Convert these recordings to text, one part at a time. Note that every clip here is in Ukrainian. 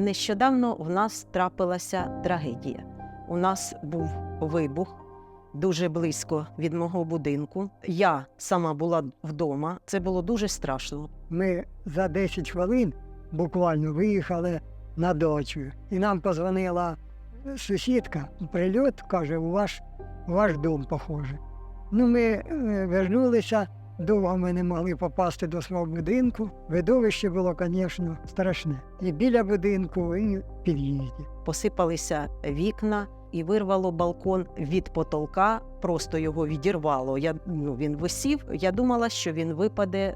Нещодавно в нас трапилася трагедія. У нас був вибух дуже близько від мого будинку. Я сама була вдома. Це було дуже страшно. Ми за 10 хвилин буквально виїхали на дачу. І нам позвонила сусідка, прильот, каже, у ваш, у ваш дом похоже. Ну, ми е, вернулися, довго ми не могли попасти до свого будинку. Видовище було, звісно, страшне. І біля будинку, і в під'їзді. Посипалися вікна і вирвало балкон від потолка, просто його відірвало. Я, ну, він висів. Я думала, що він випаде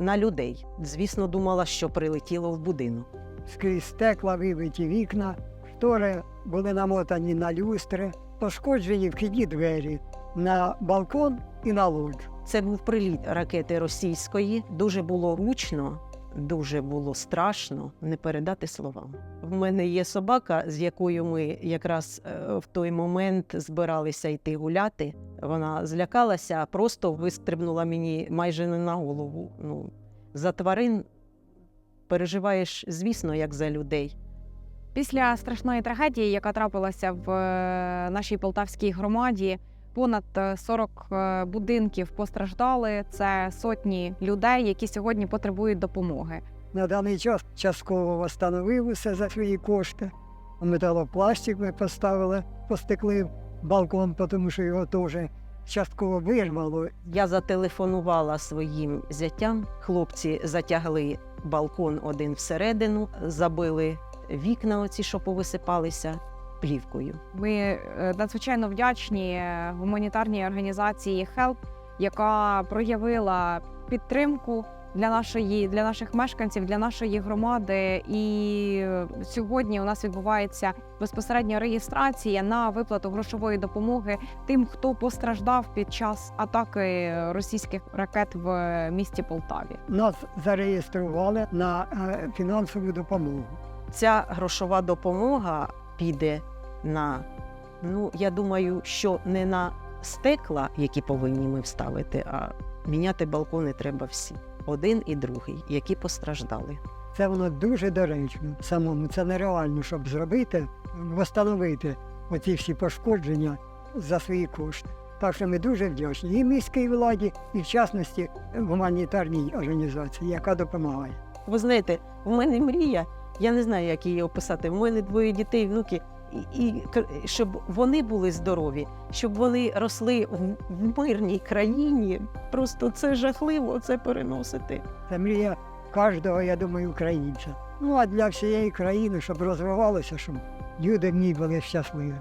на людей. Звісно, думала, що прилетіло в будинок. скрізь стекла, вибиті вікна, штори були намотані на люстри, пошкоджені вхідні двері на балкон і на лоджу. Це був приліт ракети російської. Дуже було гучно, дуже було страшно, не передати словами. В мене є собака, з якою ми якраз е, в той момент збиралися йти гуляти. Вона злякалася, просто вистрибнула мені майже не на голову. Ну, за тварин переживаєш, звісно, як за людей. Після страшної трагедії, яка трапилася в е, нашій полтавській громаді, понад е, 40 е, будинків постраждали. Це сотні людей, які сьогодні потребують допомоги. На даний час частково встановив усе за свої кошти. Металопластик ми поставили, постекли балкон, тому що його теж частково вирвало. Я зателефонувала своїм зятям. Хлопці затягли балкон один всередину, забили вікна, оці, що повисипалися, плівкою. Ми е, надзвичайно вдячні гуманітарній організації HELP, яка проявила підтримку для нашої для наших мешканців, для нашої громади. І сьогодні у нас відбувається безпосередньо реєстрація на виплату грошової допомоги тим, хто постраждав під час атаки російських ракет в місті Полтаві. Нас зареєстрували на е, фінансову допомогу. Ця грошова допомога піде на, ну я думаю, що не на стекла, які повинні ми вставити, а міняти балкони треба всі. Один і другий, які постраждали. Це воно дуже доречно самому. Це нереально, щоб зробити, встановити оці всі пошкодження за свої кошти. Так що ми дуже вдячні і міській владі, і в частності гуманітарній організації, яка допомагає. Ви знаєте, в мене мрія, я не знаю, як її описати. В мене двоє дітей, внуки, і, щоб вони були здорові, щоб вони росли в, мирній країні. Просто це жахливо це переносити. Це мрія кожного, я думаю, українця. Ну а для всієї країни, щоб розвивалося, щоб люди в ній були щасливими.